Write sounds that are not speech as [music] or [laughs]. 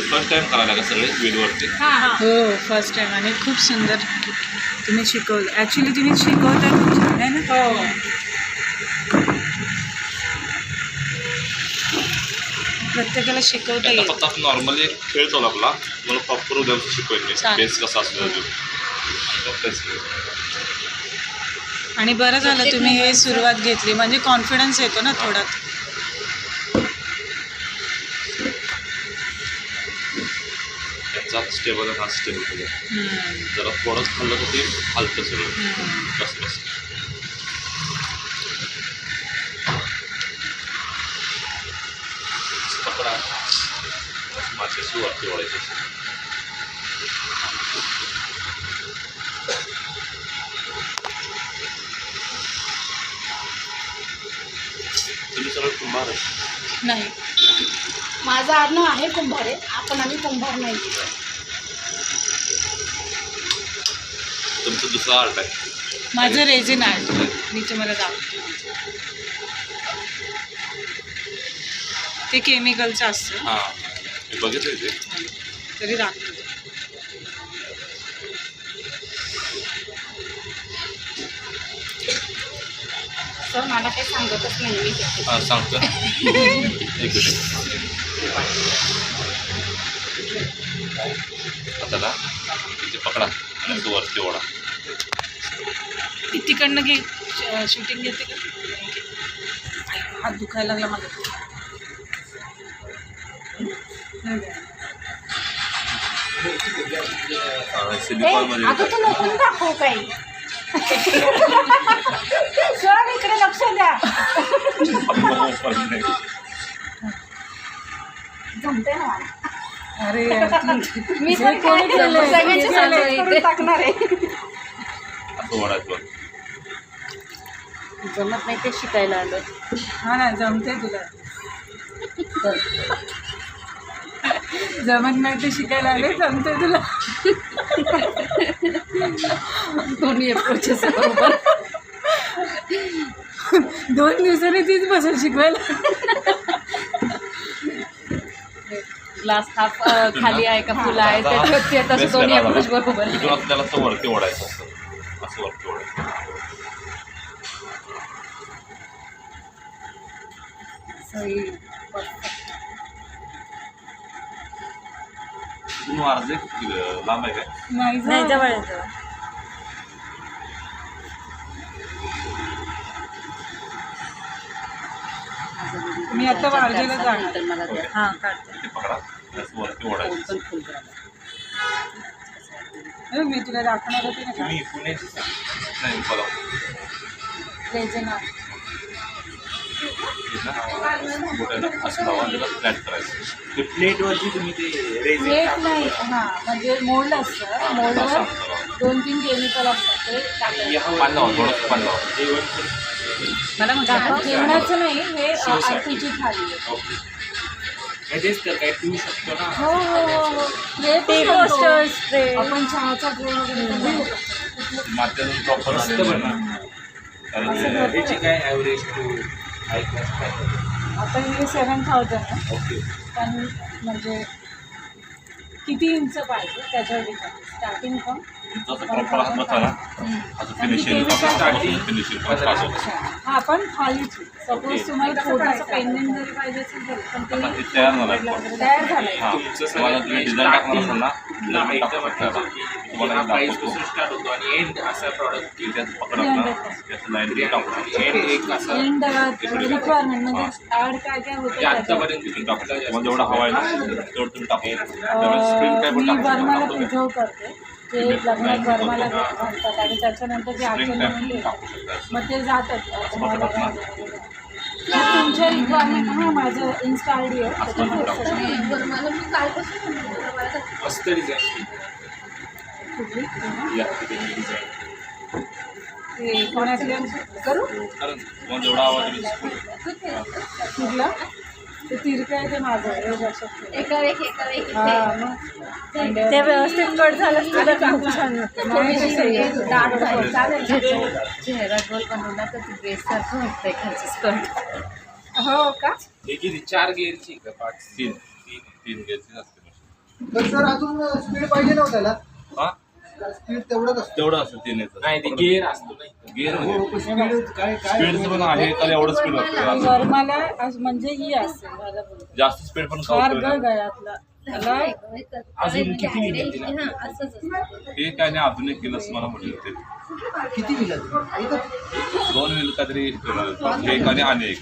First time करायला का सगळे वेलवरती हो फर्स्ट टाइम आणि खूप सुंदर तुम्ही शिकवलं. ॲक्च्युली तुम्ही शिकवता खूप छान आहे ना? हो. प्रत्येकाला शिकवता येईल. फक्त नॉर्मली एक खेळ चालू आपला. मला प्रॉपर उद्या शिकवेन मी चालेल. बेस कसा असतो. आणि बरं झालं तुम्ही हे सुरुवात घेतली. म्हणजे कॉन्फिडन्स येतो ना थोडा. त्यांचा स्टेबल हा स्टेबल केलं हम्म, जरा थोडंच खाल्लं तर ते हलतं सगळं हम्म. कसं कसं पकडा मातीशी वरती ओढायची तुम्ही सगळं कुंभार आहे नाही माझं आडनाव आहे कुंभारे. आपण आम्ही कुंभार नाही. तुमचं दुसरा आर्ट आहे. माझं रेझिन आर्ट. मी तुम्हाला दाखवते ते केमिकलचं असतं. हां. मी बघितलं ते. तरी दाखवते सर मला काही सांगतच नाही मी. हां सांगतो. एक मिनिट. ना इथे पकडा आणि वरती ओढा. ती तिकडनं घे. शूटिंग घेते का? हात दुखायला लागला माझा सिलिकॉनमध्ये तू दाखवू काही. [laughs] सर इकडे लक्ष द्या. [laughs] मी पण काय कोणी केलंय, सगळ्यांची. करून टाकणार आहे. असं. जमत नाही ते शिकायला आलो हा ना जमते तुला. जमत नाही ते शिकायला आले जमते तुला. दोन्ही बरोबर. दोन दिवसांनी तीच बसून शिकवायला. ग्लास हाफ [laughs] खाली आहे का फुल आहे? ते- ते तसं दोन्ही अप्रोच. बरोबर. इथून आपल्याला असं वरती ओढायचं असतं. असं वरती ओढायचं. इथून अर्ज लांब आहे काय? नाही नाही जवळ. जवळ. मी आता वाळजेला जाणार. तर मला द्या. हां काढते. पकडा. वरती ओढायचं फुल करा. मी तुला दाखवणार होते ना पुण्याची नाही ते तुम्ही ते प्लेट हां म्हणजे मोल्ड असतं. मोल्डवर दोन तीन केमिकल असतात ते टाकायचं. मला जेवणाचं नाही हे आरतीची तर काय शकतो ना. हो हो हो हो. बनतो. posters tray. आपण चहाचा ट्रे वगैरे पण बनवतो. माध्यम प्रॉपर मस्त बनवा कारण असं ते- त्याची काय ॲव्हरेज टू हाय क्लास काय? आता हे सेवन थाउजंड आहे. ओके. पण म्हणजे किती इंच पाहिजे त्याच्यावर डिपेंड स्टार्टिंग फ्रॉम जसं प्रॉपर हात बसला असं फिनिशिंग starting फिनिशिंग पण start होतं. हा पण खालीची. सपोज तुम्हाला थोडंसं पेंडिंग जरी पाहिजे असेल तरी पण ते तयार झालं तयार झालंय. हां. तुमचं तुम्हाला हा प्राईसपासून स्टार्ट होतो आणि एंड असा प्रॉडक्ट की त्यात ना त्याचं लाईन एंड एक असा रिक्वायरमेंट म्हणजे काय काय होतं म्हणजे त्याच्यात. आतापर्यंत तुम्ही टाकू शकता तुम्हाला जेवढा हवा आहे ना तेवढं तुम्ही टाकू शकता. त्यामुळे स्क्रीन काय अं, पण मी टाकू वर्माला शकता प्रिझर्व करते. ते लग्नात वर्माला घालतात आणि त्याच्यानंतर जे आठवण मग ते जातात. तुमच्या रिक्वायरमेंट हां माझं इन्स्टा आय डी आहे. मस्त डिझाईन? या ठिकाणी डिझाईन ते कोणातल्या करू? कारण तुम्हाला जेवढा हवा तुम्ही कुठला? ते तिरकं आहे ते माझं आहे एवढं लक्षात ठेव. एका एक एका एक हां मग. ते व्यवस्थित कट झालं तुला खूप छान वाटतं. नाही, ते सही आहे. डार्क झालं. चालेल. चेहरा गोल बनवला तर ते ड्रेस सारखं वाटतंय खालचं स्कर्ट हो का? हे किती चार गेअरची का पाच? तीन. तीन तीन घ्यायची असते. तर सर अजून स्पीड पाहिजे ना? हो त्याला हा? स्पीड तेवढंच असतं. तेवढं असतं नाही ते गेअर असतो नाही. गेअर हो पण स्पीड काय काय स्पीडचं पण आहे तर एवढं स्पीड लागतं म्हणजे ही असेल मला बोलतो. जास्त स्पीड पण फार खाऊ गळ्यातला त्याला अजून किती मिनिटं तिला? हा असंच असतं. हे काय नाही आधुनिक केलं असं मला म्हटलं ते किती दोन वेळ काहीतरी ठेवलं. एक आणि आणि एक.